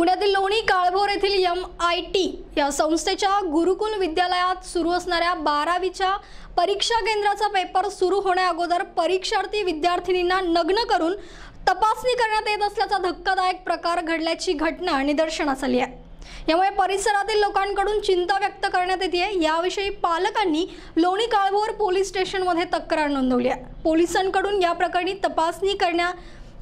पुण्यातील लोणी काळभोर येथील M I T या संस्थेच्या गुरुकुल विद्यालयात सुरू असणाऱ्या बारावीच्या परीक्षा केंद्राचा पेपर सुरू होण्याअगोदर परीक्षार्थी विद्यार्थिनींना नग्न करून तपासणी करण्यात येत असल्याचा धक्कादायक प्रकार घडल्याची घटना निदर्शनास आली आहे. यामुळे परिसरातील लोकांकडून चिंता व्यक्त करण्यात येते याविषयी पालकांनी लोणी काळभोर पोलीस स्टेशनमध्ये तक्रार नोंदवली आहे. पोलिसांकडून या प्रकरणी तपासणी करण्या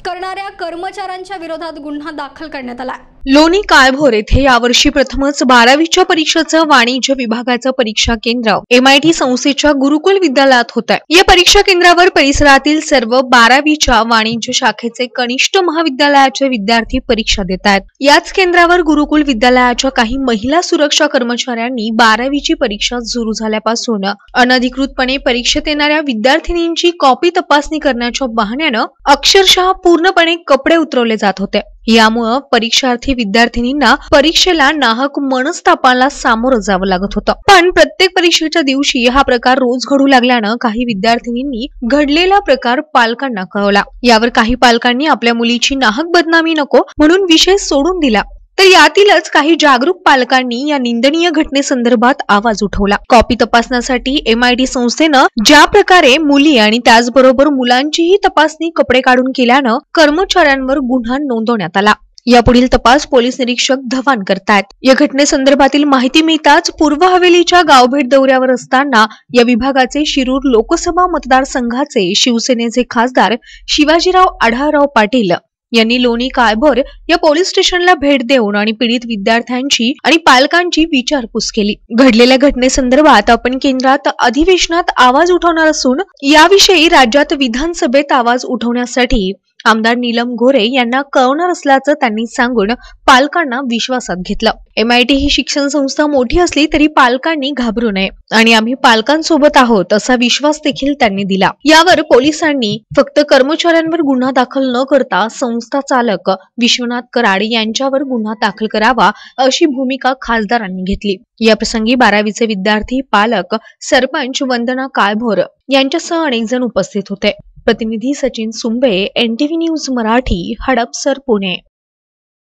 करणाऱ्या कर्मचाऱ्यांच्या विरोधात गुन्हा दाखल करण्यात आला आहे. लोणी काळभोर येथे यावर्षी प्रथमच बारावीच्या परीक्षेचं वाणिज्य विभागाचं परीक्षा केंद्र एमआयटी संस्थेच्या गुरुकुल विद्यालयात होत आहे या परीक्षा केंद्रावर परिसरातील सर्व बारावीच्या वाणिज्य शाखेचे कनिष्ठ महाविद्यालयाचे विद्यार्थी परीक्षा देत आहेत. याच केंद्रावर गुरुकुल विद्यालयाच्या काही महिला सुरक्षा कर्मचाऱ्यांनी बारावीची परीक्षा सुरू झाल्यापासून अनधिकृतपणे परीक्षेत येणाऱ्या विद्यार्थिनींची कॉपी तपासणी करण्याच्या बहाण्यानं अक्षरशः पूर्णपणे कपडे उतरवले जात होते. यामुळं परीक्षार्थी विद्यार्थिनींना परीक्षेला नाहक मनस्तापाला सामोरं जावं लागत होतं. पण प्रत्येक परीक्षेच्या दिवशी हा प्रकार रोज घडू लागल्यानं काही विद्यार्थिनींनी घडलेला प्रकार पालकांना कळवला. यावर काही पालकांनी आपल्या मुलीची नाहक बदनामी नको म्हणून विषय सोडून दिला. तर यातीलच काही जागरूक पालकांनी या निंदनीय घटनेसंदर्भात आवाज उठवला. कॉपी तपासण्यासाठी एमआयडी संस्थेनं ज्या प्रकारे मुली आणि त्याचबरोबर मुलांचीही तपासणी कपडे काढून केल्यानं कर्मचाऱ्यांवर गुन्हा नोंदवण्यात आला. यापुढील तपास पोलीस निरीक्षक धवान करतायत. या घटनेसंदर्भातील माहिती मिळताच पूर्व हवेलीच्या गावभेट दौऱ्यावर असताना या विभागाचे शिरूर लोकसभा मतदारसंघाचे शिवसेनेचे खासदार शिवाजीराव आढळराव पाटील यांनी लोणी काळभोर या पोलीस स्टेशनला भेट देऊन आणि पीडित विद्यार्थ्यांची आणि पालकांची विचारपूस केली. घडलेल्या घटनेसंदर्भात आपण केंद्रात अधिवेशनात आवाज उठवणार असून याविषयी राज्यात विधानसभेत आवाज उठवण्यासाठी आमदार नीलम गोरे यांना कळवणार असल्याचं त्यांनी सांगून पालकांना विश्वासात घेतलं. एमआयटी ही शिक्षण संस्था मोठी असली तरी पालकांनी घाबरू नये आणि आम्ही पालकांसोबत आहोत असा विश्वास देखील त्यांनी दिला. यावर पोलिसांनी फक्त कर्मचाऱ्यांवर गुन्हा दाखल न करता संस्था चालक विश्वनाथ कराड यांच्यावर गुन्हा दाखल करावा अशी भूमिका खासदारांनी घेतली. या प्रसंगी बारावीचे विद्यार्थी पालक सरपंच वंदना काळभोर यांच्यासह अनेक जण उपस्थित होते. प्रतिनिधी सचिन सुंबे एनटीव्ही न्यूज मराठी हडपसर पुणे.